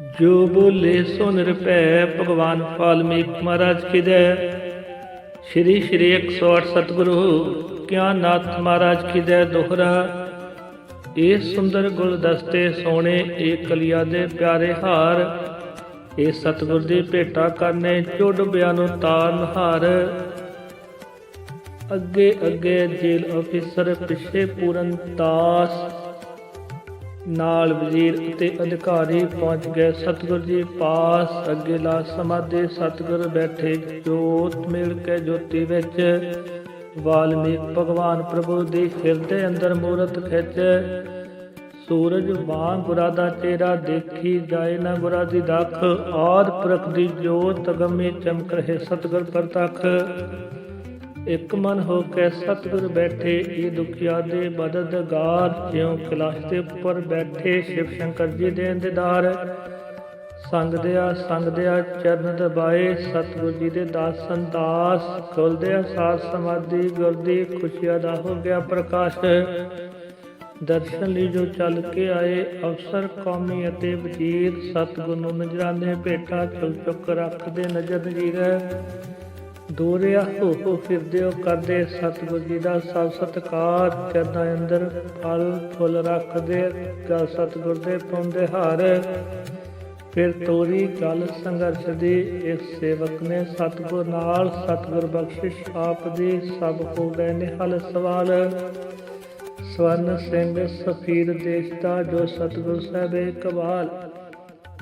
ਜੋ ਬੋਲੇ ਸੋ ਨਿਰਭੈ ਭਗਵਾਨ ਵਾਲਮੀਕ ਮਹਾਰਾਜ ਕੀ ਜੈ। ਸ਼੍ਰੀ ਸ਼੍ਰੀ 108 ਸਤਿਗੁਰੂ ਗਿਆਨਨਾਥ ਮਹਾਰਾਜ ਕੀ ਜੈ ਦੋਹਰਾ। ਇਹ ਸੁੰਦਰ ਗੁਲਦਸਤੇ ਸੋਨੇ ਇਹ ਕਲੀਆ ਦੇ ਪਿਆਰੇ ਹਾਰ, ਇਹ ਸਤਿਗੁਰ ਦੀ ਭੇਟਾ ਕਰਨੇ ਚੁੱਡ ਨੂੰ ਤਾਰਨ ਹਾਰ। ਅੱਗੇ ਅੱਗੇ ਜੇਲ ਅਫੀਸਰ ਪਿੱਛੇ ਪੂਰਨ ਤਾਸ। ਨਾਲ ਵਜ਼ੀਰ ਅਤੇ ਅਧਿਕਾਰੀ ਪਹੁੰਚ ਗਏ। ਸਤਿਗੁਰ ਜੀ, ਪਾਸ ਅੱਗੇ ਲਾ ਸਮਾਧੀ। ਸਤਿਗੁਰ ਬੈਠੇ ਜੋਤ ਮਿਲ ਕੇ ਜੋਤੀ ਵਿੱਚ। ਵਾਲਮੀਕ ਭਗਵਾਨ ਪ੍ਰਭੂ ਦੀ ਹਿਰਦੇ ਅੰਦਰ ਮੂਰਤ ਖਿੱਚ। ਸੂਰਜ ਵਾਂ ਗੁਰਾ ਦਾ ਚਿਹਰਾ ਦੇਖੀ ਜਾਏ ਨਾ ਗੁਰਾ ਦੀ ਦਖ। ਆਦ ਪੁਰਖ ਦੀ ਜੋਤ ਅਗੰਮੀ ਚਮਕ ਰਹੇ। ਸਤਿਗੁਰ ਪ੍ਰਤੱਖ ਇਕ ਮਨ ਹੋ ਕੇ ਸਤਿਗੁਰ ਬੈਠੇ, ਇਹ ਦੁਖਿਆ ਦੇ ਮਦਦਗਾਰ ਜਿਉ ਕਲਾਸ਼ ਦੇ ਉੱਪਰ ਬੈਠੇ, ਸ਼ਿਵ ਸ਼ੰਕਰ ਜੀ ਦੇ ਇੰਤਜ਼ਾਰ ਸੰਗਦਿਆ ਸੰਗਦਿਆ ਚਰਨ ਦਬਾਏ, ਸਤਿਗੁਰ ਜੀ ਦੇ ਦਾਸਨ ਦਾਸ ਖੁੱਲਦਿਆ ਸਾਧ ਸਮਾਧੀ, ਗੁਰਦੀ ਖੁਸ਼ੀਆ ਦਾ ਹੋ ਗਿਆ ਪ੍ਰਕਾਸ਼। ਦਰਸ਼ਨ ਲਈ ਜੋ ਚੱਲ ਕੇ ਆਏ ਅਫਸਰ ਕੌਮੀ ਅਤੇ ਵਜ਼ੀਰ ਸਤਿਗੁਰ ਨੂੰ ਨਜਰਾਨੇ ਭੇਟਾ ਚੁੱਕ ਚੁੱਕ ਰੱਖਦੇ ਨਜ਼ਰ ਨਜ਼ੀਰ ਦੋਰਿਆ ਹੋ ਹੋ ਫਿਰਦੇ ਹੋ ਕਰਦੇ ਸਤਿਗੁਰ ਜੀ ਦਾ ਸਭ ਸਤਕਾਰ। ਚਰਨਾਂ ਅੰਦਰ ਫਲ, ਫੁੱਲ ਰੱਖਦੇ ਗਾ ਸਤਿਗੁਰ ਦੇ ਪਾਉਂਦੇ ਹਾਰ। ਫਿਰ ਤੋਰੀ ਗੱਲ ਸੰਘਰਸ਼ ਦੀ ਇੱਕ ਸੇਵਕ ਨੇ ਸਤਿਗੁਰ ਨਾਲ ਸਤਿਗੁਰ ਬਖਸ਼ਿਸ਼ ਆਪ ਦੀ, ਸਭ ਹੋ ਗਏ ਨੇ ਸਵਾਲ। ਸਵਰਨ ਸਿੰਘ ਸਫੀਰ ਦੇਸ਼ ਦਾ ਜੋ ਸਤਿਗੁਰ ਸਾਹਿਬੇ ਕਬਾਲ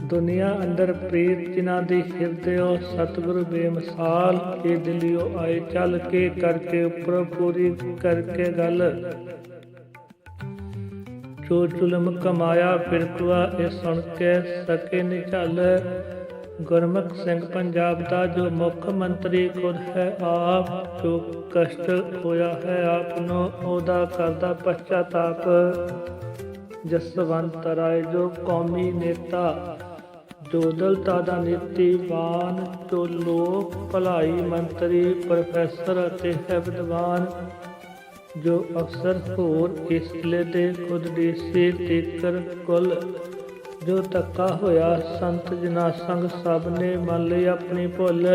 ਦੁਨੀਆ ਅੰਦਰ ਪ੍ਰੀਤ ਜਿਨ੍ਹਾਂ ਦੀ ਹਿਰਦਿਓ ਸਤਿਗੁਰ ਬੇਮਿਸਾਲ ਇਹ ਦਿਲਿਓ ਆਏ, ਚੱਲ ਕੇ ਕਰਕੇ ਉੱਪਰ ਪੂਰੀ ਕਰਕੇ ਗੱਲ। ਜੋ ਜ਼ੁਲਮ ਕਮਾਇਆ ਫਿਰਕਵਾ ਇਹ ਸੁਣ ਕੇ ਸਕੇ ਨਿਝਲ ਗੁਰਮੁਖ ਸਿੰਘ ਪੰਜਾਬ ਦਾ ਜੋ ਮੁੱਖ ਮੰਤਰੀ ਖੁਦ ਹੈ, ਆਪ ਜੋ ਕਸ਼ਟ ਹੋਇਆ ਹੈ ਆਪ ਨੂੰ ਉਹਦਾ ਕਰਦਾ ਪਛਤਾਪ ਜਸਵੰਤ ਰਾਏ ਜੋ ਕੌਮੀ ਨੇਤਾ ਜੋ ਦਾ ਨੀਤੀਵਾਨ ਜੋ ਲੋਕ ਭਲਾਈ ਮੰਤਰੀ, ਪ੍ਰੋਫੈਸਰ ਅਤੇ ਹੈ ਜੋ ਅਫਸਰ ਹੋਰ ਇਸ ਦੇ ਖੁਦ ਡੀਸੀ ਤੀਕਰ ਕੁੱਲ ਜੋ ਤੱਕਾ ਹੋਇਆ, ਸੰਤ ਜਨਾ ਸੰਗ ਸਭ ਨੇ ਮੰਨ ਲਈ ਆਪਣੀ ਭੁੱਲ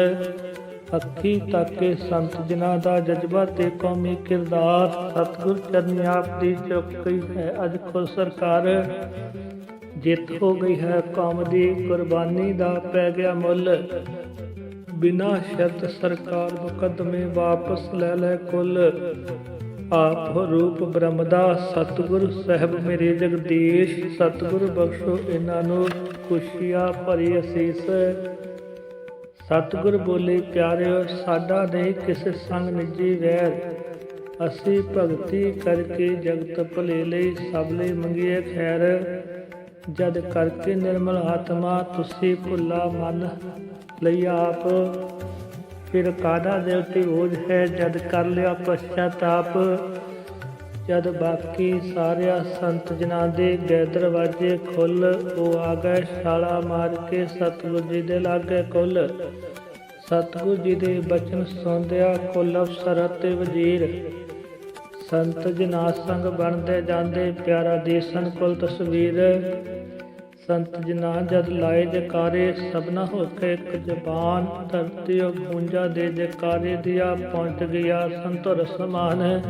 ਅੱਖੀ ਤਾਕੇ ਸੰਤ ਜਨਾ ਦਾ ਜਜ਼ਬਾ ਤੇ ਕੌਮੀ ਕਿਰਦਾਰ ਸਤਿਗੁਰ ਚਰਨੀ ਆਪ ਦੀ ਚੁੱਕ ਹੈ। ਅੱਜ ਖੁਦ ਸਰਕਾਰ ਜਿੱਤ ਹੋ ਗਈ ਹੈ ਕੌਮ ਦੀ ਕੁਰਬਾਨੀ ਦਾ ਪੈ ਗਿਆ ਮੁੱਲ। ਬਿਨਾ ਸ਼ਰਤ ਸਰਕਾਰ ਮੁਕੱਦਮੇ ਵਾਪਸ ਲੈ ਲੈ ਕੁੱਲ। ਆਪ ਰੂਪ ਬ੍ਰਹਮ ਦਾ ਸਤਿਗੁਰ ਸਾਹਿਬ ਮੇਰੇ ਜਗਦੀਸ਼, ਸਤਿਗੁਰ ਬਖਸ਼ੋ ਇਹਨਾਂ ਨੂੰ ਖੁਸ਼ੀਆਂ ਭਰੀ ਅਸੀਸ। ਸਤਿਗੁਰ ਬੋਲੇ, ਪਿਆਰਿਓ, ਸਾਡਾ ਨਹੀਂ ਕਿਸੇ ਸੰਗ ਨਿੱਜੀ ਵੈਰ। ਅਸੀਂ ਭਗਤੀ ਕਰਕੇ ਜਗਤ ਭਲੇ ਲਈ ਸਭ ਲਈ ਮੰਗੀਏ ਖੈਰ। ਜਦ ਕਰਕੇ ਨਿਰਮਲ ਆਤਮਾ ਤੁਸੀਂ ਭੁੱਲਾ ਮਨ ਲਈ ਆਪ। ਫਿਰ ਕਾਦਾ ਦੇ ਉੱਤੇ ਬੋਝ ਹੈ? ਜਦ ਕਰ ਲਿਆ ਪਛਤਾਪ। ਜਦ ਬਾਕੀ ਸਾਰਿਆ ਸੰਤ ਜਨਾਂ ਦੇ ਗਏ ਦਰਵਾਜੇ ਖੁੱਲ ਉਹ ਆ ਗਏ ਛਾਲਾ ਮਾਰ ਕੇ ਸਤਿਗੁਰ ਜੀ ਦੇ ਲਾਗੇ ਕੁੱਲ। ਸਤਿਗੁਰ ਜੀ ਦੇ ਬਚਨ ਸੁਣਦਿਆ ਕੁੱਲ ਅਫਸਰ ਅਤੇ ਵਜ਼ੀਰ। ਸੰਤ ਜਨਾ ਸੰਗ ਬਣਦੇ ਜਾਂਦੇ ਪਿਆਰਾ ਦੇਸਨ ਕੁਲ ਤਸਵੀਰ। ਸੰਤ ਜਨਾ ਜਦ ਲਾਏ ਜਕਾਰੇ ਸਭਨਾ ਹੋ ਕੇ ਇੱਕ ਜ਼ਬਾਨ। ਧਰਤੀ ਉਹ ਗੂੰਜਾ ਦੇ ਜਕਾਰੇ ਦਿਆ, ਪਹੁੰਚ ਗਿਆ ਸੰਤੁਰ ਸਮਾਨ।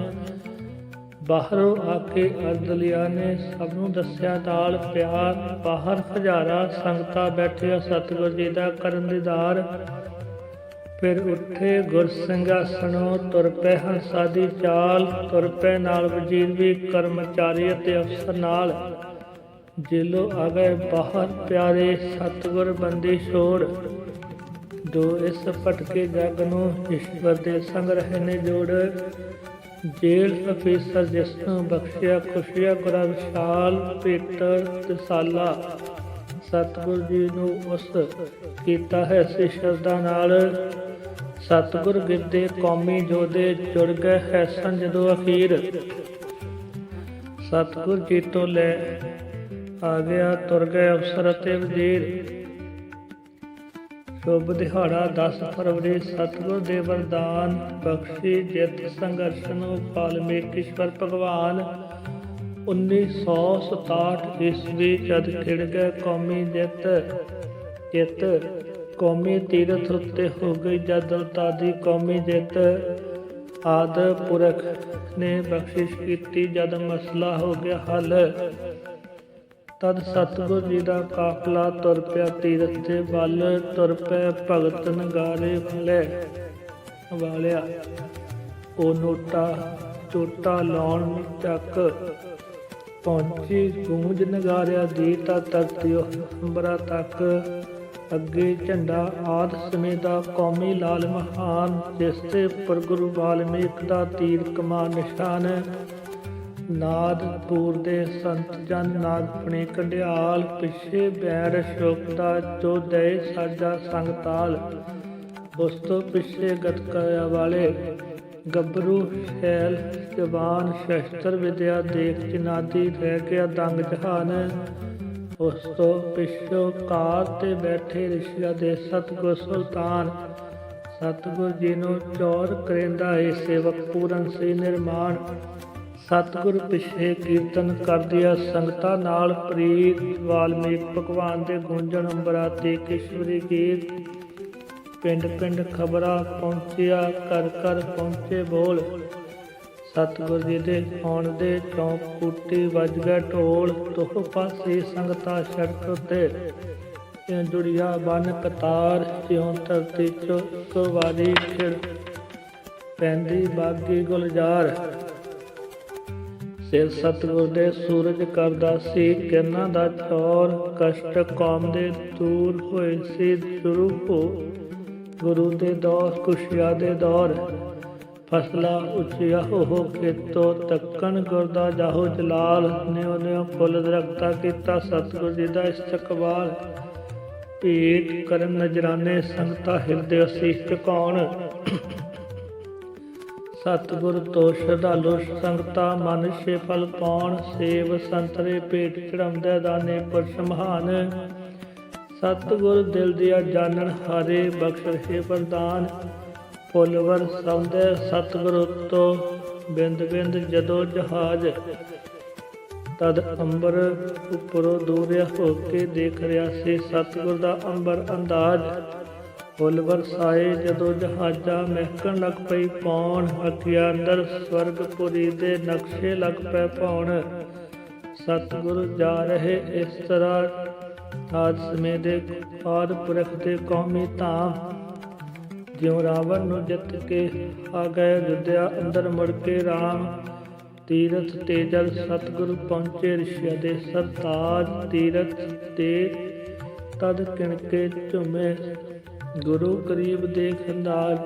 ਬਾਹਰੋਂ ਆ ਕੇ ਅਰਦਲਿਆ ਨੇ, ਸਭ ਨੂੰ ਦੱਸਿਆ ਤਾਲ ਪਿਆਰ। ਬਾਹਰ ਹਜ਼ਾਰਾਂ ਸੰਗਤਾਂ ਬੈਠੇ ਸਤਿਗੁਰ ਜੀ ਦਾ ਕਰਨ ਦੀਦਾਰ ਫਿਰ ਉੱਠੇ ਗੁਰ ਗੁਰਸਿੰਘਾਸਣੋਂ ਤੁਰ ਪਏ ਹੰਸਾ ਦੀ ਚਾਲ। ਤੁਰ ਪਏ ਨਾਲ ਵਜ਼ੀਰ ਵੀ, ਕਰਮਚਾਰੀ ਅਤੇ ਅਫਸਰ ਨਾਲ। ਜਿਲੋ ਆ ਗਏ ਬਾਹਰ, ਪਿਆਰੇ ਸਤਿਗੁਰ ਬੰਦੀ ਛੋੜ। ਜੋ ਇਸ ਭਟਕੇ ਜਗ ਨੂੰ ਈਸ਼ਵਰ ਦੇ ਸੰਗ ਰਹੇ ਨੇ ਜੋੜ। ਜੇਲ੍ਹ ਅਫੀਸਰ ਜਿਸ ਨੂੰ ਬਖਸ਼ਿਆ, ਖੁਸ਼ੀਆ ਗੁਰਾ ਵਿਸ਼ਾਲ ਪੀਟਰ, ਤਸਾਲਾ। ਸਤਿਗੁਰ ਜੀ ਨੂੰ ਉਸ ਕੀਤਾ ਹੈ ਸੇ ਸ਼ਰਧਾ ਨਾਲ। ਸਤਿਗੁਰ ਗਿਰਦੇ ਕੌਮੀ ਜੋਦੇ ਜੁੜ ਗਏ ਹੈ ਸੰਜਦੋ ਅਖੀਰ। ਸਤਿਗੁਰ ਜੀ ਤੋਂ ਲੈ ਆ ਗਿਆ ਤੁਰ ਗਏ ਅਫਸਰ ਅਤੇ ਵਜ਼ੀਰ। ਸ਼ੁਭ ਦਿਹਾੜਾ 10 ਫਰਵਰੀ, ਸਤਿਗੁਰ ਦੇ ਵਰਦਾਨ। ਬਖਸ਼ੀ ਜਿਤ ਸੰਘਰਸ਼ ਨੂੰ ਵਾਲਮੀਕ ਈਸ਼ਵਰ ਭਗਵਾਨ। 1967 ਈਸਵੀ ਜਦ ਖਿੜ ਗਏ ਕੌਮੀ ਜਿੱਤ। ਜਿੱਤ ਕੌਮੀ ਤੀਰਥ ਉੱਤੇ ਹੋ ਗਈ ਜਦ ਦਲਤਾ ਦੀ ਕੌਮੀ ਜਿੱਤ। ਆਦ ਪੁਰਖ ਨੇ ਬਖਸ਼ਿਸ਼ ਕੀਤੀ ਜਦ ਮਸਲਾ ਹੋ ਗਿਆ ਹੱਲ। ਤਦ ਸਤਿਗੁਰ ਜੀ ਦਾ ਕਾਫਲਾ ਤੁਰ ਪਿਆ, ਤੀਰਥ ਦੇ ਵੱਲ ਤੁਰ ਪਏ, ਭਗਤ ਨਗਾਰੇ ਵਾਲੇ ਵਾਲਿਆ। ਉਹ ਨੋਟਾ ਚੋਟਾ ਲਾਉਣ ਤੱਕ ਪਹੁੰਚੀ, ਗੂੰਜ ਨਗਾਰਿਆ ਦੀ ਤਾਂ ਧਰਤੀ ਅੰਬਰਾ ਤੱਕ। ਅੱਗੇ ਝੰਡਾ ਆਦ ਸਮੇਂ ਦਾ ਕੌਮੀ ਲਾਲ ਮਹਾਨ ਜਿਸ ਤੇ ਉੱਪਰ ਗੁਰੂ ਵਾਲਮੀਕ ਦਾ ਤੀਰ ਕਮਾਨ ਨਿਸ਼ਾਨ ਨਾਦਪੁਰ ਦੇ ਸੰਤ ਜਨ ਨਾਗਪਣੇ ਕੰਡਿਆਲ ਪਿੱਛੇ ਬੈਰ ਅਸ਼ੋਕ ਦਾ ਜੋ ਦੇ ਸਾਜਾ ਸੰਗਤਾਲ ਉਸ ਤੋਂ ਪਿੱਛੇ ਗਤਕਾਇਆ ਵਾਲੇ ਗੱਭਰੂ, ਸ਼ੈਲ, ਜਵਾਨ, ਸ਼ਸਤਰ ਵਿਦਿਆ ਦੇਖ ਜਨਾਦੀ ਰਹਿ ਗਿਆ ਦੰਗ ਜਹਾਨ। ਉਸ ਤੋਂ ਪਿੱਛੋਂ ਕਾਰ ਤੇ ਬੈਠੇ ਰਿਸ਼ੀਆ ਦੇ ਸਤਗੁਰ ਸੁਲਤਾਨ। ਸਤਗੁਰ ਜੀ ਨੂੰ ਚੌਰ ਕਰੇਂਦਾ ਏ ਸੇਵਕ ਪੂਰਨ ਸੀ ਨਿਰਮਾਣ। ਸਤਿਗੁਰ ਪਿਛੇ ਕੀਰਤਨ ਕਰਦਿਆਂ ਸੰਗਤਾਂ ਨਾਲ ਪ੍ਰੀਤ ਵਾਲਮੀਕ ਭਗਵਾਨ ਦੇ ਗੁੰਜਨ ਅੰਬਰਾ ਤੇ ਕਿਸ਼ਵਰੀ ਗੀਤ ਪਿੰਡ ਪਿੰਡ ਖਬਰਾਂ ਪਹੁੰਚਿਆ ਕਰ ਕਰ ਪਹੁੰਚੇ ਬੋਲ। ਸਤਿਗੁਰ ਜੀ ਦੇ ਆਉਣ ਦੇ ਚੌਂਕ ਕੁੱਟੀ ਵੱਜ ਗਿਆ ਢੋਲ, ਤੋਹ ਪਾਸੇ ਸੰਗਤਾਂ ਸੜਕ ਉੱਤੇ। ਇਉਂ ਜੁੜੀਆ ਬਨ ਕਤਾਰ ਜਿਉਂ ਧਰਤੀ ਚੁੱਕ ਵਾਰੀ ਖਿੜ ਪੈਂਦੀ ਬਾਗੀ ਗੁਲਜ਼ਾਰ। ਸਿਰ ਸਤਿਗੁਰ ਦੇ ਸੂਰਜ ਕਰਦਾ ਸੀ, ਕਿਰਨਾਂ ਦਾ ਚੌਰ ਕਸ਼ਟ ਕੌਮ ਦੇ ਦੂਰ ਹੋਏ ਸੀ। ਸ਼ੁਰੂ ਹੋ ਗੁਰੂ ਦੇ ਦੌਰ ਕੁਸ਼ਿਆ ਦੇ ਦੌਰ, ਫਸਲਾ ਉੱਚਿਆ ਹੋ ਹੋ ਖੇਤੋਂ, ਤੱਕਣ ਗੁਰਦਾ ਜਾਹੋ ਜਲਾਲ ਨੇ ਉਹਨੇ ਫੁੱਲ ਦਰਖਤਾ ਕੀਤਾ ਸਤਿਗੁਰ ਜੀ ਦਾ ਇਸਤਕਬਾਲ ਭੇਟ ਕਰਨ ਨਜਰਾਨੇ ਸੰਗਤਾ ਹਿਰਦੇ ਅਸੀਸ ਝੁਕਾਉਣ। ਸਤਿਗੁਰ ਤੋਂ ਸ਼ਰਧਾਲੂ ਸੰਗਤਾ ਮਨ ਛੇ ਫਲ ਪਾਉਣ, ਸੇਵ ਸੰਤਰੇ ਭੇਟ ਚੜਾਉਂਦਾ ਦਾਨੇ ਪੁਰਸ਼ ਸਤਿਗੁਰ ਦਿਲ ਦਿਆ ਜਾਣਨ ਹਾਰੇ ਬਖਸ਼ ਰਹੇ ਵਰਦਾਨ ਫੁੱਲਵਰ ਸੌਂਦੇ ਸਤਿਗੁਰ ਤੋਂ ਬਿੰਦ ਬਿੰਦ ਜਦੋਂ ਜਹਾਜ। ਤਦ ਅੰਬਰ ਉੱਪਰੋਂ ਦੂਰਿਆ ਹੋ ਕੇ ਦੇਖ ਰਿਹਾ ਸੀ ਸਤਿਗੁਰ ਦਾ ਅੰਬਰ ਅੰਦਾਜ਼। ਫੁੱਲ ਵਰਸਾਏ, ਜਦੋਂ ਜਹਾਜ਼ਾਂ ਮਹਿਕਣ ਲੱਗ ਪਈ ਪੌਣ ਹਥਿਆ ਅੰਦਰ ਸਵਰਗਪੁਰੀ ਦੇ ਨਕਸ਼ੇ ਲੱਗ ਪਏ ਪਾਉਣ। ਸਤਿਗੁਰ ਜਾ ਰਹੇ ਇਸ ਤਰ੍ਹਾਂ ਆਦ ਸਮੇਂ ਦੇ ਆਦ ਪੁਰਖ ਦੇ ਕੌਮੀ ਧਾਮ। ਜਿਉ ਰਾਵਣ ਨੂੰ ਜਿੱਤ ਕੇ ਆ ਗਏ ਜੁਦਿਆ ਅੰਦਰ ਮੁੜ ਕੇ ਰਾਮ। ਤੀਰਥ ਤੇਜਲ ਸਤਿਗੁਰੂ ਪਹੁੰਚੇ, ਰਿਸ਼ਿਆ ਦੇ ਸਰਤਾਜ ਤੀਰਥ ਤੇ ਤਦ ਕਿਣਕੇ ਝੁਮੇ। ਗੁਰੂ ਕਰੀਬ ਦੇਖ ਅੰਦਾਜ਼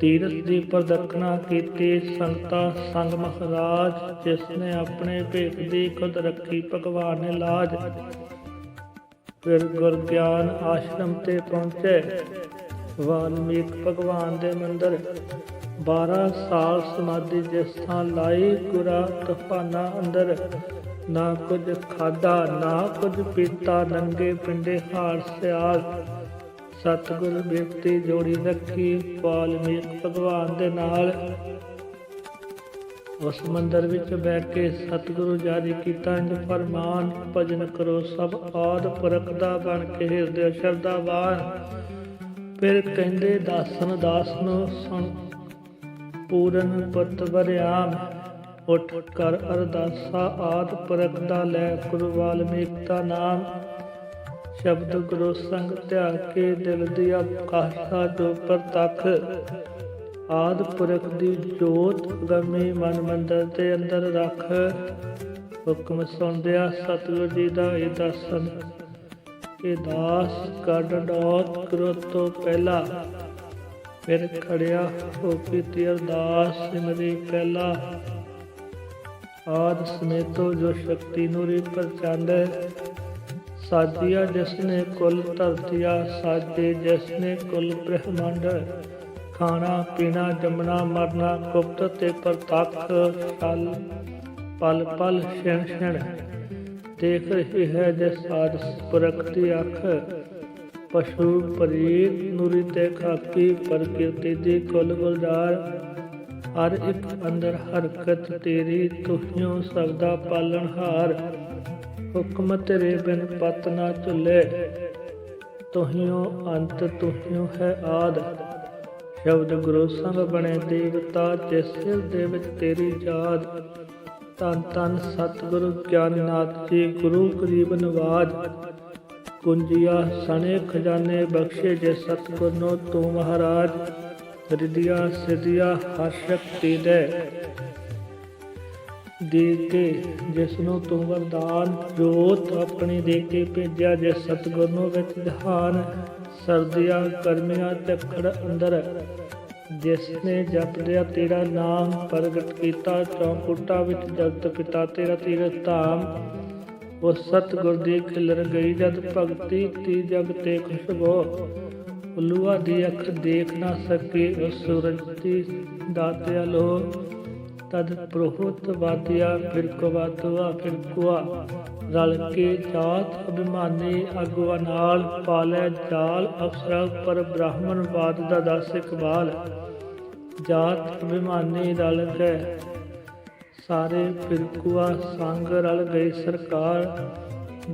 ਤੀਰਥ ਦੀ ਪ੍ਰਦਖਣਾ ਕੀਤੀ ਸੰਗਤਾ ਸੰਗ ਮਹਾਰਾਜ, ਜਿਸ ਨੇ ਆਪਣੇ ਭੇਖ ਦੀ ਖੁਦ ਰੱਖੀ ਭਗਵਾਨ ਨੇ ਲਾਜ। ਫਿਰ ਗੁਰ ਗਿਆਨ ਆਸ਼ਰਮ ਤੇ ਪਹੁੰਚੇ। ਵਾਲਮੀਕ ਭਗਵਾਨ ਦੇ ਮੰਦਰ। 12 ਸਾਲ ਸਮਾਧੀ ਜਿਸ ਥਾਂ ਲਾਈ, ਗੁਰਾ ਤਫਾਨਾ ਅੰਦਰ। ਨਾ ਕੁਝ ਖਾਦਾ ਨਾ ਕੁਝ ਪੀਤਾ, ਨੰਗੇ ਪਿੰਡੇ ਹਾਰ ਸਿਆਲ। ਸਤਿਗੁਰ ਬਿਰਤੀ ਜੋੜੀ ਰੱਖੀ ਵਾਲਮੀਕ ਭਗਵਾਨ ਦੇ ਨਾਲ। ਉਸ ਮੰਦਰ ਵਿੱਚ ਬੈਠ ਕੇ ਸਤਿਗੁਰੂ ਜਾਰੀ ਕੀਤਾ, ਇੰਜ ਫਰਮਾਨ, ਭਜਨ ਕਰੋ ਸਭ ਆਦ ਪੁਰਖ ਦਾ ਬਣ ਕੇ ਹਿਰਦੇ ਸ਼ਰਧਾਵਾਨ। ਫਿਰ ਕਹਿੰਦੇ, ਦਾਸਨ ਦਾਸ ਨੂੰ ਸੁਣ, ਪੂਰਨ ਪੁੱਤ ਵਰਿਆਮ, ਉੱਠ ਕਰ ਅਰਦਾਸਾ ਆਦ ਪੁਰਖ ਦਾ ਲੈ ਗੁਰੂ ਵਾਲਮੀਕ ਦਾ ਨਾਮ। ਸ਼ਬਦ ਗੁਰੂ ਸੰਗ ਧਿਆ ਕੇ ਦਿਲ ਦੀ ਆਕਾਸ਼ਾ ਜੋ ਪ੍ਰਤੱਖ ਆਦ ਪੁਰਖ ਦੀ ਜੋਤ ਗਮੀ ਮਨ ਮੰਦਰ ਦੇ ਅੰਦਰ ਰੱਖ। ਹੁਕਮ ਸੁਣਦਿਆ ਸਤਿਗੁਰ ਜੀ ਦਾ ਇਹ ਦਰਸ਼ਨ। ਇਹ ਦਾਸ ਕੱਢ ਡੋਤ ਕਰੋ ਤੋਂ ਪਹਿਲਾ ਫਿਰ ਖੜਿਆ ਹੋ ਕੀਤੀ ਅਰਦਾਸ ਸਿਮਰੀ ਪਹਿਲਾ। ਆਦ ਸਮੇਤੋ ਜੋ ਸ਼ਕਤੀ ਨੂਰੀ ਪ੍ਰਚੰਡ ਸਾਜਿਆ ਜਿਸ ਕੁਲ ਧਰਤੀਆ ਸਾਜੇ ਜਿਸ ਕੁਲ ਬ੍ਰਹਮੰਡ, ਖਾਣਾ, ਪੀਣਾ, ਜੰਮਣਾ, ਮਰਨਾ, ਗੁਪਤ ਤੇ ਪ੍ਰਤੱਖ ਛਲ ਪਲ ਪਲ ਛਿਣ ਛਿਣ। ਦੇਖ ਰਹੀ ਹੈ ਜਿਸ ਆਦ ਪੁਰਖ ਅੱਖ, ਪਸ਼ੂ ਪਰੀਤ ਨੂਰੀ ਤੇ ਖਾਕੀ, ਪ੍ਰਕਿਰਤੀ ਦੀ ਕੁਲ ਗੁਲਜ਼ਾਰ। ਹਰ ਇੱਕ ਅੰਦਰ ਹਰਕਤ ਤੇਰੀ ਤੁਹੀਓ ਸਬਦਾ ਪਾਲਣਹਾਰ। ਹੁਕਮ ਤੇਰੇ ਬਿਨ ਪਤ ਨਾ ਝੁੱਲੇ। ਤੁਹੀਓ ਅੰਤ, ਤੁਹੀਓ ਹੈ ਆਦ। ਸ਼ਬਦ ਗੁਰੂ ਸੰਗ ਬਣੇ ਦੇਵਤਾ ਜਿਸ ਦੇ ਵਿੱਚ ਤੇਰੀ ਯਾਦ। ਤਨ ਤਨ ਸਤਿਗੁਰੂ ਗਿਆਨਨਾਥ ਜੀ, ਗੁਰੂ ਕਰੀਬ ਨਵਾਜ। ਕੁੰਜੀਆ ਸਣੇ ਖਜ਼ਾਨੇ ਬਖਸ਼ੇ ਜੇ ਸਤਿਗੁਰ ਨੂੰ ਤੂੰ ਮਹਾਰਾਜ। ਰਿਦਿਆ ਸਿਧਿਆ ਹਰ ਸ਼ਕਤੀ ਦੇ। ਦੇ ਕੇ ਜਿਸ ਨੂੰ ਤੂੰ ਵਰਦਾਨ ਜੋਤ ਆਪਣੀ ਦੇ ਕੇ ਭੇਜਿਆ ਜੇ ਸਤਿਗੁਰ ਨੂੰ ਵਿੱਚ ਧਿਆਨ ਸਰਦੀਆਂ ਗਰਮੀਆਂ ਝੱਖੜ ਅੰਦਰ। ਜਿਸ ਨੇ ਜਪਦਿਆ ਤੇਰਾ ਨਾਮ ਪ੍ਰਗਟ ਕੀਤਾ, ਚੌਕੁੱਟਾ ਵਿੱਚ ਜਗਤ ਪਿਤਾ, ਤੇਰਾ ਤੀਰਥ ਧਾਮ। ਉਹ ਸਤਿਗੁਰ ਦੀ ਖਿਲਰ ਗਈ, ਜਦ ਭਗਤੀ ਤੀ ਜਗ ਤੇ ਖੁਸ਼ਬੋ ਉਲੂਆ ਦੀ ਅੱਖ ਦੇਖ ਨਾ ਸਕੇ ਉਸ ਸੂਰਜ ਦੀ ਦਾਤਿਆ ਲੋ। ਤਦ ਪ੍ਰੋਹਤ ਵਾਦਿਆ ਫਿਰ ਕੋ ਵਾਦਵਾ ਰਲ ਕੇ ਜਾਤ ਅਭਿਮਾਨੀ ਅਗਵਾ ਨਾਲ ਪਾਲੇ ਜਾਲ ਅਫਸਰਾ ਪਰ ਬ੍ਰਾਹਮਣਵਾਦ ਦਾ ਦਸ ਇਕਬਾਲ। ਜਾਤ ਅਭਿਮਾਨੀ ਰਲ ਕੇ ਸਾਰੇ ਫਿਰਕੂਆ ਸੰਗ ਰਲ ਗਈ ਸਰਕਾਰ।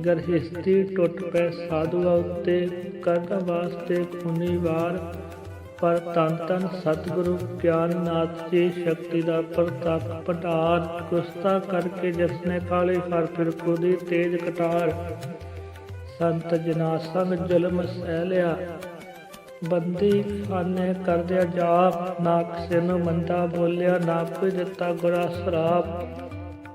ਗਰਹਿਸਤੀ ਟੁੱਟ ਪੈ ਸਾਧੂਆਂ ਉੱਤੇ ਕਰਨ ਵਾਸਤੇ ਖੂਨੀ ਵਾਰ। ਪਰ ਤਨ ਤਨ ਸਤਿਗੁਰੂ ਗਿਆਨਨਾਥ ਜੀ ਸ਼ਕਤੀ ਦਾ ਪ੍ਰਤਾਪ ਭੰਡਾਰ ਕੁਸਤਾ ਕਰਕੇ ਜਿਸਨੇ ਕਾਲੇ ਫਰ ਫਿਰਕੂ ਦੀ ਤੇਜ ਕਟਾਰ। ਸੰਤ ਜਨਾ ਸੰਗ ਜ਼ੁਲਮ ਸਹਿ ਲਿਆ। ਬੰਦੀ ਖਾਨੇ ਕਰਦਿਆ ਜਾਪ, ਨਾ ਕਿਸੇ ਨੂੰ ਮੰਦਾ ਬੋਲਿਆ, ਨਾ ਕੋਈ ਦਿੱਤਾ ਗੁਰਾ ਸਰਾਪ।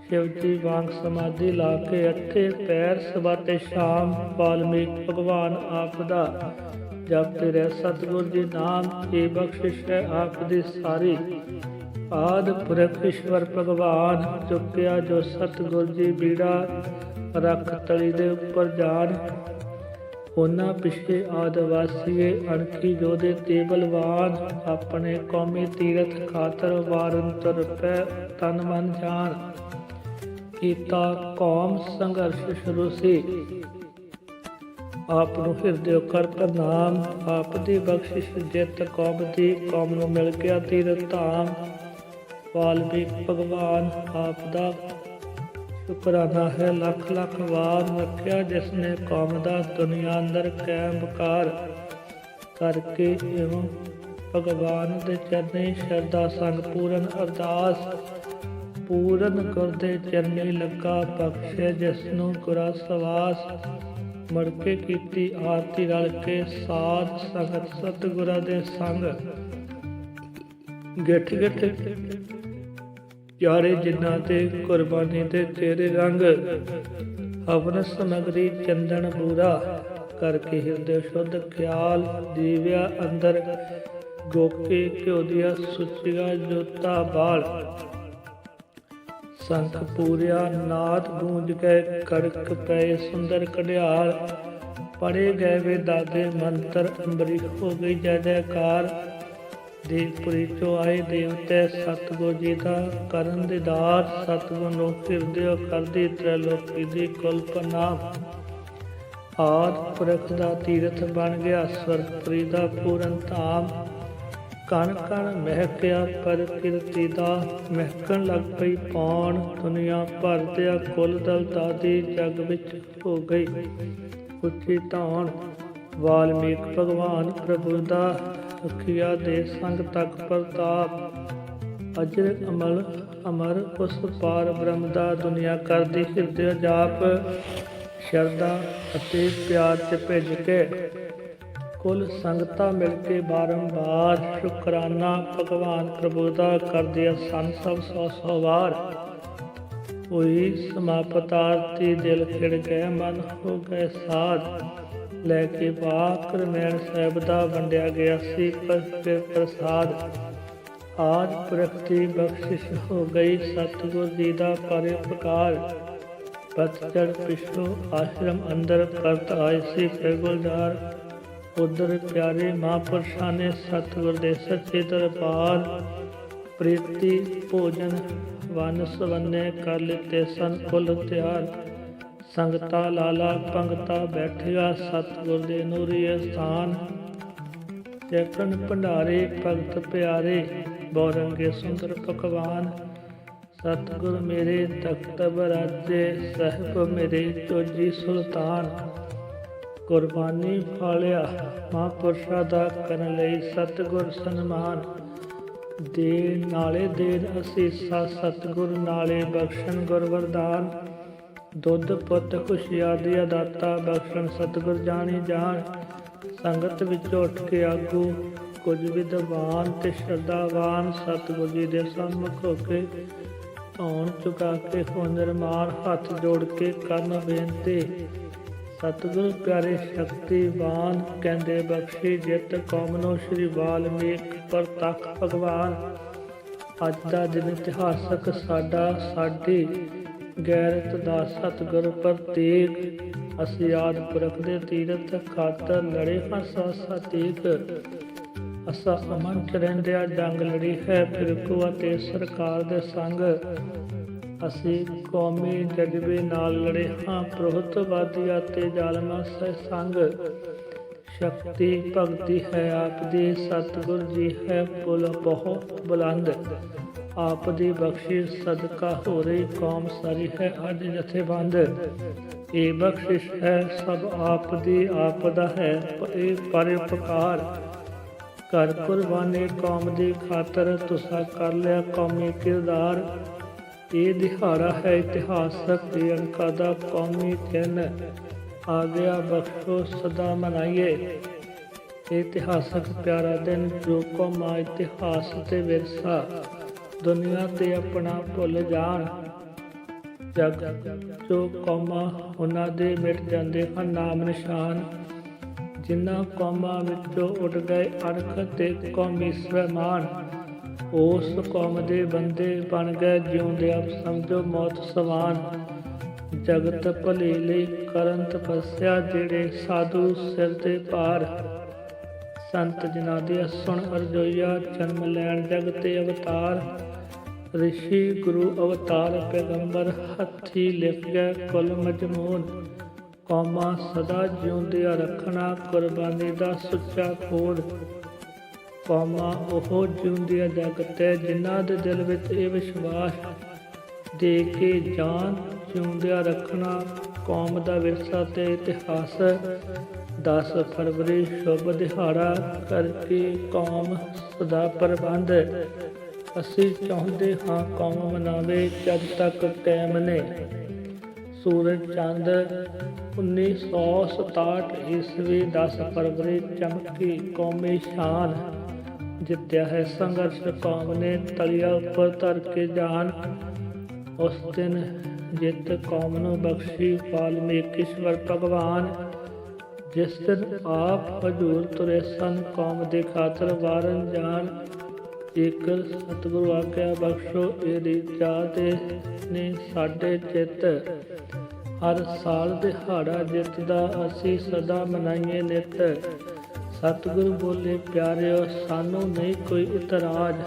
ਸ਼ਿਵ ਜੀ ਵਾਂਗ ਸਮਾਧੀ ਲਾ ਕੇ ਅੱਠੇ ਪੈਰ ਸਵਾਤੇ ਸ਼ਾਮ, ਵਾਲਮੀਕ ਭਗਵਾਨ ਆਪ ਦਾ। ਜਪ ਤੇਰੇ ਸਤਿਗੁਰ ਜੀ ਨਾਮ ਕੀ ਬਖਸ਼ਿਸ਼ ਹੈ ਆਪ ਦੀ ਸਾਰੀ। ਆਦ ਪੁਰਖ ਈਸ਼ਵਰ ਭਗਵਾਨ ਚੁੱਕਿਆ ਜੋ ਸਤਿਗੁਰ ਜੀ ਬੀੜਾ ਰੱਖ ਤਲੀ ਦੇ ਉੱਪਰ ਜਾਣ। ਉਹਨਾਂ ਪਿਛੇ ਆਦ ਅਣਖੀ ਜੋਦੇ ਤੇ ਆਪਣੇ ਕੌਮੀ ਤੀਰਥ ਖਾਤਰ ਵਾਰਨ ਤੁਰ ਪੈ ਤਨ ਮਨ ਜਾਨ ਕੀਤਾ ਕੌਮ ਸੰਘਰਸ਼ ਸ਼ੁਰੂ ਸੀ। ਆਪ ਨੂੰ ਹਿਰਦੇ ਕਰ ਪ੍ਰਣਾਮ ਆਪ ਦੀ ਬਖਸ਼ਿਸ਼ ਜਿੱਤ ਕੌਮ ਦੀ, ਕੌਮ ਨੂੰ ਮਿਲ ਗਿਆ ਤੀਰ ਧਾਮ। ਵਾਲਮੀਕ ਭਗਵਾਨ, ਆਪ ਦਾ ਸ਼ੁਕਰਾਨਾ ਹੈ, ਲੱਖ ਲੱਖ ਵਾਰ ਰੱਖਿਆ ਜਿਸ ਨੇ ਕੌਮ ਦਾ ਦੁਨੀਆ ਅੰਦਰ ਕਾਇਮ ਬਕਾਰ ਕਰਕੇ ਇਉਂ ਭਗਵਾਨ ਦੇ ਚਰਨੀ ਸ਼ਰਧਾ ਸੰਗ ਪੂਰਨ ਅਰਦਾਸ, ਪੂਰਨ ਗੁਰਦੇ ਚਰਨੀ ਲੱਗਾ ਬਖਸ਼ੇ ਜਿਸ ਨੂੰ ਗੁਰਾ ਸਵਾਸ। ਮੜ ਕੀਤੀ ਆਰਤੀ ਰਲ ਕੇ ਸਾਧ ਸੰਗਤ ਸਤਿਗੁਰਾਂ ਦੇ ਸੰਗ। ਗਿੱਠ ਗਿੱਠ। ਚਾਰੇ ਜਿਨ੍ਹਾਂ ਤੇ ਕੁਰਬਾਨੀ ਦੇ ਤੇਰੇ ਰੰਗ। ਹਵਨ ਸਮਗਰੀ ਚੰਦਨ ਬੂਰਾ। ਕਰਕੇ ਹਿਰਦੇ ਸ਼ੁੱਧ ਖਿਆਲ ਦੀਵਿਆ ਅੰਦਰ। ਗੋਕੇ ਘਿਓ ਦੀਆਂ ਸੁਚੀਆਂ ਜੋਤਾ ਬਾਲ। ਸੰਖ ਪੂਰਿਆ ਨਾਦ ਗੂੰਜ ਗਏ ਕੜਕ ਪਏ ਸੁੰਦਰ ਕਢਿਆਲ ਪੜੇ ਗਏ ਵੇ ਦਾਦੇ ਮੰਤਰ ਅੰਬਰੀ ਹੋ ਗਈ ਜੈ ਜੈਕਾਰ। ਦੇਵਪੁਰੀ ਚੋਂ ਆਏ ਦੇਵਤੇ ਸਤਿਗੁਰ ਜੀ ਦਾ ਕਰਨ ਦੀਦਾਰ ਸਤਿਗੁਰ ਨੂੰ ਹਿਰਦਿਓ ਕਰਦੀ ਤ੍ਰੈਲੋਕੀ ਦੀ ਕਲਪਨਾ। ਆਦ ਪੁਰਖ ਦਾ ਤੀਰਥ ਬਣ ਗਿਆ, ਸਵਰਗਪੁਰੀ ਦਾ ਪੂਰਨ ਧਾਮ। ਕਣ ਕਣ ਮਹਿਕਿਆ ਪਰ ਕਿਰਤੀ ਦਾ ਮਹਿਕਣ ਲੱਗ ਪਈ ਪੌਣ। ਦੁਨੀਆ ਭਰ ਦਿਆ ਕੁਲ ਦਲਤਾ ਦੀ ਜਗ ਵਿੱਚ ਹੋ ਗਈ। ਉੱਚੀ ਧੌਣ, ਵਾਲਮੀਕ ਭਗਵਾਨ ਪ੍ਰਭੂ ਦਾ ਅਖਿਆ ਦੇ ਸੰਗ ਤੱਕ ਪ੍ਰਤਾਪ। ਅਜਰ ਅਮਲ, ਅਮਰ ਉਸ ਪਾਰ ਬ੍ਰਹਮ ਦਾ ਦੁਨੀਆ ਕਰਦੀ, ਹਿਰਦੇ ਜਾਪ, ਸ਼ਰਧਾ ਅਤੇ ਪਿਆਰ ਚ ਭਿੱਜ ਕੇ ਕੁੱਲ ਸੰਗਤਾਂ ਮਿਲ ਕੇ ਬਾਰੰਬਾਰ ਸ਼ੁਕਰਾਨਾ ਭਗਵਾਨ ਪ੍ਰਭੂ ਦਾ ਕਰਦੇ ਸਨ ਸਭ ਸੌ ਸੌ ਵਾਰ। ਹੋਈ ਸਮਾਪਤ ਆਰਤੀ ਦਿਲ ਖਿੜ ਗਏ, ਮਨ ਹੋ ਗਏ ਸਾਧ ਲੈ ਕੇ ਬਾਕ ਰਮੈਣ ਸਾਹਿਬ ਦਾ ਵੰਡਿਆ ਗਿਆ ਸੀ ਪਰ ਪ੍ਰਸਾਦ। ਆਜ ਪ੍ਰਗਤੀ ਬਖਸ਼ਿਸ਼ ਹੋ ਗਈ, ਸਤਿਗੁਰ ਜੀ ਦਾ ਪਰਿਪਕਾਰ ਪਤਝੜ ਪਿਛੋ ਆਸ਼ਰਮ ਅੰਦਰ ਕਰਤ ਆਏ ਸੀ ਗੁਲਜ਼ਾਰ ਉਦਰ ਪਿਆਰੇ ਮਹਾਂਪੁਰਸ਼ਾਂ ਨੇ ਸਤਿਗੁਰ ਦੇ ਸੱਚੇ ਦਰਬਾਰ, ਪ੍ਰੀਤੀ, ਭੋਜਨ, ਵਨ ਸਵੰਨੇ ਕਰ ਲਿਤੇ ਸਨ ਕੁਲ ਤਿਆਰ। ਸੰਗਤਾ ਲਾਲਾ ਪੰਗਤਾ ਬੈਠਿਆ, ਸਤਿਗੁਰ ਦੇ ਨੂਰੀ ਸਥਾਨ ਚੇਕਨ ਭੰਡਾਰੇ, ਭਗਤ ਪਿਆਰੇ ਬੌਰੰਗੇ ਸੁੰਦਰ ਪਕਵਾਨ। ਸਤਿਗੁਰ ਮੇਰੇ ਤਖਤ ਬਰਾਜੇ ਸਾਹਿਬ ਮੇਰੇ ਚੋਜੀ ਸੁਲਤਾਨ। ਕੁਰਬਾਨੀ ਫਾਲਿਆ ਮਹਾਂਪੁਰਸ਼ਾਂ ਦਾ ਕਰਨ ਲਈ ਸਤਿਗੁਰ ਸਨਮਾਨ। ਦੇ ਨਾਲੇ ਦੇਨ ਅਸੀਸਾ ਸਤਿਗੁਰ ਨਾਲੇ ਬਖਸ਼ਣ ਗੁਰ ਵਰਦਾਨ ਦੁੱਧ, ਪੁੱਤ ਖੁਸ਼ਿਆਦੀ ਅਦਾਤਾ ਬਖਸ਼ਣ ਸਤਿਗੁਰ ਜਾਣੀ ਜਾਣ। ਸੰਗਤ ਵਿੱਚ ਉੱਠ ਕੇ ਆਗੂ, ਕੁਝ ਵਿਦਵਾਨ ਤੇ ਸ਼ਰਧਾਵਾਨ ਸਤਿਗੁਰ ਜੀ ਦੇ ਸਨਮੁਖ ਹੋ ਕੇ ਧੌਣ ਚੁਕਾ ਕੇ ਹੋ ਹੱਥ ਜੋੜ ਕੇ ਕਰਨ ਬੇਨਤੀ। ਸਤਿਗੁਰ ਪਿਆਰੇ ਸ਼ਕਤੀਵਾਨ ਕਹਿੰਦੇ, ਬਖਸ਼ੀ ਜਿਤ ਕੌਮ ਨੂੰ ਸ਼੍ਰੀ ਵਾਲਮੀਕ ਪ੍ਰਤੱਖ ਭਗਵਾਨ। ਅੱਜ ਦਾ ਦਿਨ ਇਤਿਹਾਸਕ ਸਾਡਾ, ਸਾਡੀ ਗੈਰਤ ਦਾ ਸਤਿਗੁਰ ਪ੍ਰਤੀਕ। ਅਸੀਂ ਆਦ ਪੁਰਖ ਦੇ ਤੀਰਥ ਖਾਤਰ ਲੜੇ ਹਾਂ, ਸਾਸਾ ਤੀਕ ਅਸਾਂ ਅਮਨ ਚ ਰਹਿੰਦਿਆਂ ਜੰਗ ਲੜੀ ਹੈ ਫਿਰਕੂ ਅਤੇ ਸਰਕਾਰ ਦੇ ਸੰਗ ਅਸੀਂ ਕੌਮੀ ਜਜ਼ਬੇ ਨਾਲ ਲੜੇ ਹਾਂ ਪ੍ਰੋਹਤਵਾਦੀ ਅਤੇ ਜ਼ਾਲਮਾਂ ਸੇ, ਸੰਗ। ਸ਼ਕਤੀ, ਭਗਤੀ ਹੈ ਆਪ ਦੀ, ਸਤਿਗੁਰ ਜੀ ਹੈ ਪੁਲ ਬਹੁ ਬੁਲੰਦ। ਆਪ ਦੀ ਬਖਸ਼ਿਸ਼ ਸਦਕਾ ਹੋ ਰਹੀ ਕੌਮ ਸਾਰੀ ਹੈ ਅੱਜ ਜਥੇਬੰਦ। ਇਹ ਬਖਸ਼ਿਸ਼ ਹੈ ਸਭ ਆਪ ਦੀ, ਆਪ ਦਾ ਹੈ ਇਹ ਪਰਉਪਕਾਰ ਕਰ ਕੁਰਬਾਨੀ ਕੌਮ ਦੀ ਖਾਤਰ ਤੁਸਾਂ ਕਰ ਲਿਆ ਕੌਮੀ ਕਿਰਦਾਰ। ਇਹ ਦਿਹਾੜਾ ਹੈ ਇਤਿਹਾਸਕ ਦੇ ਅੰਕਾਂ ਦਾ ਕੌਮੀ ਦਿਨ। ਆ ਗਿਆ ਬਖਸ਼ੋ, ਸਦਾ ਮਨਾਈਏ। ਇਤਿਹਾਸਕ ਪਿਆਰਾ ਦਿਨ, ਜੋ ਕੌਮਾਂ ਇਤਿਹਾਸ ਤੇ ਵਿਰਸਾ। ਦੁਨੀਆ ਤੇ ਆਪਣਾ ਭੁੱਲ ਜਾਣ। ਜਗ ਜੋ ਕੌਮਾਂ ਉਹਨਾਂ ਦੇ ਮਿਟ ਜਾਂਦੇ ਹਨ, ਨਾਮ ਨਿਸ਼ਾਨ। ਜਿਨ੍ਹਾਂ ਕੌਮਾਂ ਵਿੱਚੋਂ ਉੱਡ ਗਏ ਅਣਖ ਤੇ ਕੌਮੀ ਸਹਿਮਾਨ ਉਸ ਕੌਮ ਦੇ ਬੰਦੇ ਬਣ ਗਏ, ਜਿਉਂਦੇ ਆਪ ਸਮਝੋ ਮੌਤ ਸਮਾਨ। ਜਗਤ ਭਲੇ ਲਈ ਕਰਨ ਤਪੱਸਿਆ ਜਿਹੜੇ ਸਾਧੂ ਸਿਰ ਤੇ ਭਾਰ। ਸੰਤ ਜਨਾਂ ਦੀ ਸੁਣ ਅਰਜੋਈਆ, ਜਨਮ ਲੈਣ ਜਗ ਤੇ ਅਵਤਾਰ। ਰਿਸ਼ੀ ਗੁਰੂ ਅਵਤਾਰ ਪੈਗੰਬਰ ਹੱਥੀ ਲਿਖ ਗਏ ਕੁਲ ਮਜਮੂਨ। ਕੌਮਾਂ ਸਦਾ ਜਿਉਂਦਿਆਂ ਰੱਖਣਾ, ਕੁਰਬਾਨੀ ਦਾ ਸੁੱਚਾ ਕੋਡ ਕੌਮਾਂ ਉਹ ਜਿਉਂਦਿਆਂ ਜਗਤ ਹੈ ਜਿਨ੍ਹਾਂ ਦੇ ਦਿਲ ਵਿੱਚ ਇਹ ਵਿਸ਼ਵਾਸ ਦੇ ਕੇ ਜਾਨ ਜਿਉਂਦਿਆਂ ਰੱਖਣਾ ਕੌਮ ਦਾ ਵਿਰਸਾ ਤੇ ਇਤਿਹਾਸ 10 ਫਰਵਰੀ ਸ਼ੁਭ ਦਿਹਾੜਾ ਕਰਕੇ ਕੌਮ ਸਦਾ ਪ੍ਰਬੰਧ। ਅਸੀਂ ਚਾਹੁੰਦੇ ਹਾਂ ਕੌਮ ਮਨਾਵੇ ਜਦ ਤੱਕ ਕਾਇਮ ਨੇ। ਸੂਰਜ ਚੰਦ 1967 ਈਸਵੀ 10 ਫਰਵਰੀ ਚਮਕੀ ਕੌਮੀ ਸ਼ਾਨ ਜਿੱਤਿਆ ਹੈ। ਸੰਘਰਸ਼ ਕੌਮ ਨੇ ਤਲੀਆ ਉੱਪਰ ਧਰ ਕੇ ਜਾਨ ਉਸ ਦਿਨ ਜਿੱਤ ਕੌਮ ਨੂੰ ਬਖਸ਼ੀ ਵਾਲਮੀਕ ਭਗਵਾਨ। ਜਿਸ ਦਿਨ ਆਪ ਹਜੂਰ ਤੁਰੇ ਸਨ, ਕੌਮ ਦੇ ਖਾਤਰ ਵਾਰਨ ਜਾਣ। ਜੇਕਰ ਸਤਿਗੁਰੂ ਆਗਿਆ ਬਖਸ਼ੋ ਇਹ ਰੀਚਾ ਦੇ ਨੇ ਸਾਡੇ ਚਿੱਤ। ਹਰ ਸਾਲ ਦਿਹਾੜਾ ਜਿੱਤ ਦਾ ਅਸੀਂ ਸਦਾ ਮਨਾਈਏ ਨਿਤ। ਸਤਿਗੁਰੂ ਬੋਲੇ ਪਿਆਰਿਓ, ਸਾਨੂੰ ਨਹੀਂ ਕੋਈ ਇਤਰਾਜ਼।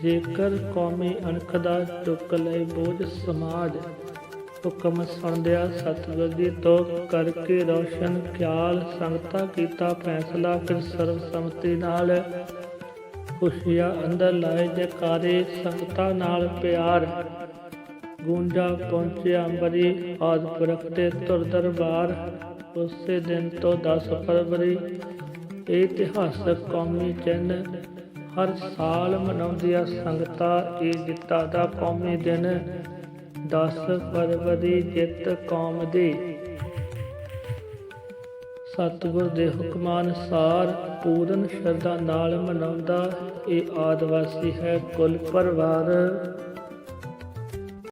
ਜੇਕਰ ਕੌਮੀ ਅਣਖ ਦਾ ਚੁੱਕ ਲੈ ਬੋਝ ਸਮਾਜ, ਹੁਕਮ ਸੁਣਦਿਆ ਸਤਿਗੁਰ ਜੀ ਤੋਂ ਕਰਕੇ ਰੋਸ਼ਨ ਖਿਆਲ, ਸੰਗਤਾ ਕੀਤਾ ਫੈਸਲਾ, ਫਿਰ ਸਰਵ ਸੰਮਤੀ ਨਾਲ ਖੁਸ਼ੀਆਂ ਅੰਦਰ ਲਾਏ ਜਕਾਰੇ, ਸੰਗਤਾਂ ਨਾਲ ਪਿਆਰ। ਗੂੰਜਾ ਪਹੁੰਚਿਆ ਅੰਬਰੀ, ਆਦ ਤੇ ਤੁਰ ਦਰਬਾਰ, ਉਸੇ ਦਿਨ ਤੋਂ 10 ਫਰਵਰੀ ਇਹ ਇਤਿਹਾਸਕ ਕੌਮੀ ਚਿੰਨ ਹਰ ਸਾਲ ਮਨਾਉਂਦੀਆਂ ਸੰਗਤਾਂ ਇਹ ਜਿੱਤਾਂ ਦਾ ਕੌਮੀ ਦਿਨ। 10 ਫਰਵਰੀ ਜਿੱਤ ਕੌਮ ਦੀ। ਸਤਿਗੁਰ ਦੇ ਹੁਕਮਾਂ ਅਨੁਸਾਰ ਪੂਰਨ ਸ਼ਰਧਾ ਨਾਲ ਮਨਾਉਂਦਾ ਇਹ ਆਦਿਵਾਸੀ ਹੈ ਕੁੱਲ ਪਰਿਵਾਰ।